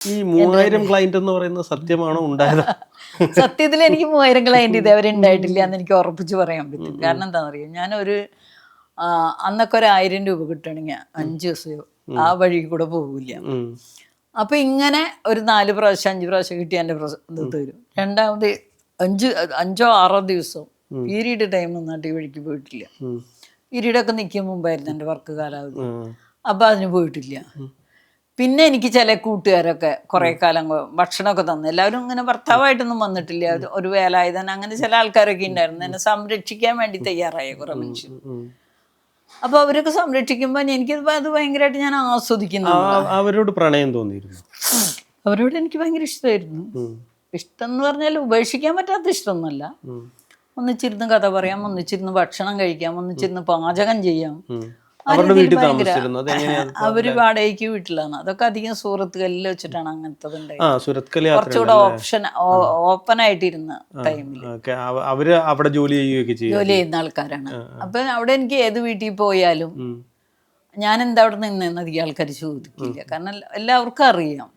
ഈ മൂവായിരം ക്ലയന്റ് എന്ന് പറയുന്നത് സത്യമാണോ ഉണ്ടായത്? സത്യത്തിൽ എനിക്ക് മൂവായിരം ക്ലയന്റ് ഇതേവരെ ഉണ്ടായിട്ടില്ല എന്ന് എനിക്ക് ഉറപ്പിച്ച് പറയാൻ പറ്റും. കാരണം എന്താണെന്നറിയോ? ഞാനൊരു അന്നൊക്കെ ഒരു ആയിരം രൂപ കിട്ടണമെങ്കിൽ അഞ്ച് ദിവസം ആ വഴി കൂടെ പോകില്ല. അപ്പൊ ഇങ്ങനെ ഒരു നാല് പ്രാവശ്യം അഞ്ച് പ്രാവശ്യം കിട്ടി എന്റെ ഇത് തരും. രണ്ടാമത് അഞ്ച് അഞ്ചോ ആറോ ദിവസം പീരീഡ് ടൈം നന്നായിട്ട് ഈ വഴിക്ക് പോയിട്ടില്ല. ഈരിയുടെ ഒക്കെ നിൽക്കും മുമ്പായിരുന്നു എന്റെ വർക്ക് കാലാവധി. അപ്പം അതിന് പോയിട്ടില്ല. പിന്നെ എനിക്ക് ചില കൂട്ടുകാരൊക്കെ കുറെ കാലം ഭക്ഷണമൊക്കെ തന്നു. എല്ലാവരും ഇങ്ങനെ ഭർത്താവായിട്ടൊന്നും വന്നിട്ടില്ല. ഒരു- വേലായുധൻ അങ്ങനെ ചില ആൾക്കാരൊക്കെ ഉണ്ടായിരുന്നു. എന്നെ സംരക്ഷിക്കാൻ വേണ്ടി തയ്യാറായ കുറെ മനുഷ്യർ. അപ്പൊ അവരൊക്കെ സംരക്ഷിക്കുമ്പോൾ എനിക്ക് അത് ഭയങ്കരമായിട്ട് ഞാൻ ആസ്വദിക്കുന്നു. അവരോട് പ്രണയം തോന്നിയിരുന്നു. അവരോട് എനിക്ക് ഭയങ്കര ഇഷ്ടമായിരുന്നു. ഇഷ്ടം എന്ന് പറഞ്ഞാൽ ഉപേക്ഷിക്കാൻ പറ്റാത്ത ഇഷ്ടമൊന്നുമല്ല. ഒന്നിച്ചിരുന്ന് കഥ പറയാം ഒന്നിച്ചിരുന്ന് ഭക്ഷണം കഴിക്കാം ഒന്നിച്ചിരുന്ന് പാചകം ചെയ്യാം. അവരുടെ വീട്ടിൽ ഭയങ്കര- താമസിച്ചിരുന്നു. അവർ വാടകയ്ക്ക് വീട്ടിലാണ്. അതൊക്കെ അധികം സുഹൃത്തുക്കളിൽ വെച്ചിട്ടാണ് അങ്ങനത്തെ കുറച്ചുകൂടെ ഓപ്ഷൻ ഓപ്പൺ ആയിട്ടിരുന്ന ടൈമിൽ അവർ അവിടെ ജോലി ചെയ്യുകയൊക്കെ ചെയ്യും ജോലി ചെയ്യുന്ന ആൾക്കാരാണ്. അപ്പൊ അവിടെ എനിക്ക് ഏത് വീട്ടിൽ പോയാലും ഞാൻ എന്താ അവിടെ നിന്നെന്ന് അധികം ആൾക്കാർ ചോദിക്കില്ല. കാരണം എല്ലാവർക്കും അറിയാം.